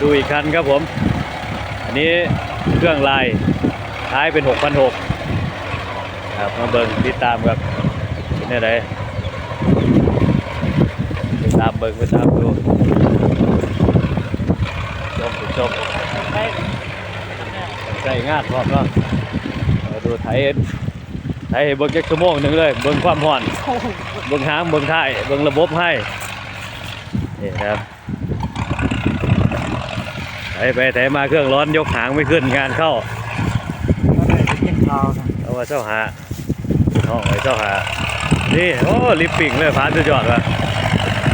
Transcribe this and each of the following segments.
ดูอีกคันครับผม อันนี้เครื่องลายท้ายเป็น 6,600ครับมาเบิ่งติดตามครับเป็นอะไรติดตามเบิ่งไปตามดูชมชมใส่งาดพร้อมเนาะดูไทยไทยเบิ่งจักชั่วโมงหนึ่งเลย เบิ่งความร้อน เบิ่งหางเบิ่งท้ายเบิ่งระบบให้นี่ครับ ไถไปไถมาเครื่องร้อนยกหางไม่ขึ้นงานเข้าก็ได้ไปกินข้าวนะเอาว่าเจ้าหาห้องไว้เจ้าหานี่โอ้ลิปปิ้งเลยผ่านสุดยอดว่ะ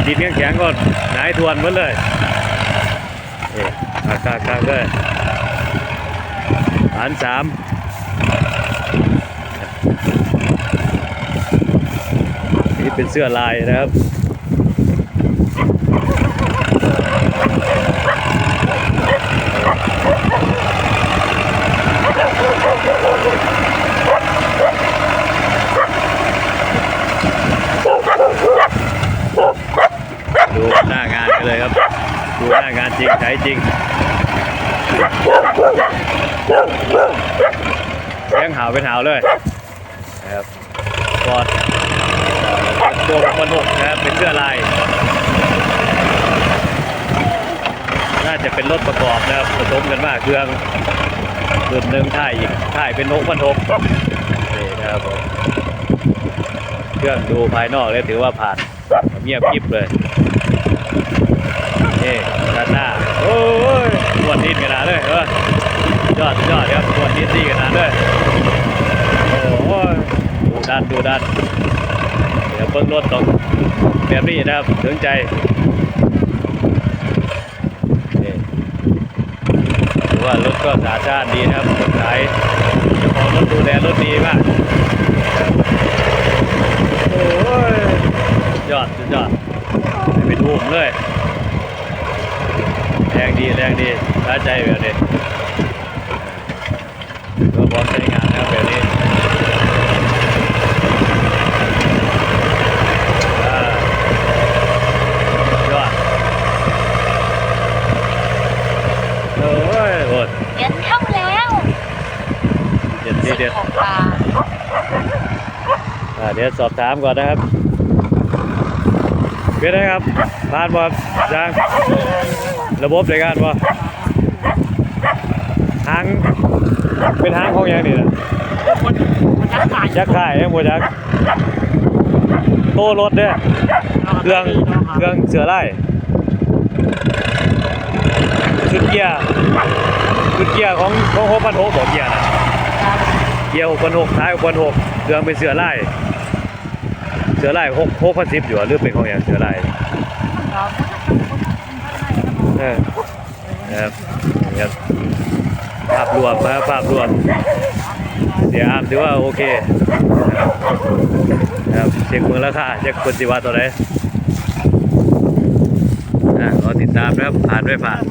ดินแข็งๆก็หงายทวนหมดเลยนี่คักคักคักเลยผ่านสามนี่เป็นเสื้อลายนะครับางานกันเลยครับ ดูหน้างานจริงใช้จริงเลี้ยงหาวเป็นหาวเลยนะครับกอดตัวคนหกนะครับเป็นเสื้อลาย น่าจะเป็นรถประกอบนะครับผสมกันมากเครื่องรุ่นหนึ่งถ่ายอีกถ่ายเป็นหกพันหกนี่นะครับเครื่องดูภายนอกเลยถือว่าผ่านเงียบกริบเลย นี่ด้านหน้า โอ้ยตรวจดินขนาดเลยเออยอดยอดครับตรวจดินดีขนาดเลยโอ้ยดูดันดูดันเดี๋ยวเบิ้งรถตรงแบบนี้นะครับถึงใจนี่ถือว่ารถก็สะอาดสะอ้านดีนะครับคนขายเจ้าของรถดูแลรถดีมากโอ้ยยอดยอดไม่เป็นหุ่มเลย รงดีแรงดีท้าใจแบบนี้ก็พร้อมใช้งานนะครับแบบนี้อ่ายอดโอ้ยโอดเย็นเข้าแล้วเด็ดดีเด็ดของปลาอ่าเดี๋ยวสอบถามก่อนนะครับเป็นไงครับผ่านบ่จาง ระบบในการบ่าหางเป็นหางของย่างนี้นะยักษ์ขายยักษ์ข่ายยังบ่ยักษ์โตรถเด้อเครื่องเครื่องเสือไล่ชุดเกียร์ชุดเกียร์ของของหกพันหกบอกเกียร์นะเกียร์หกพันหกท้ายหกพันหกเครื่องเป็นเสือไล่เสือไล่หกหกพันสิบอยู่หรือเป็นของอย่างเสือไล่ อนะครับครับภาพรวมนะครับภาพรวม เสียอามถือว่าโอเคนะครับเช็คเมืองราคาเช็คคนสิว่าตัวไหนรอติดตามนะครับผ่านไม่ผ่าน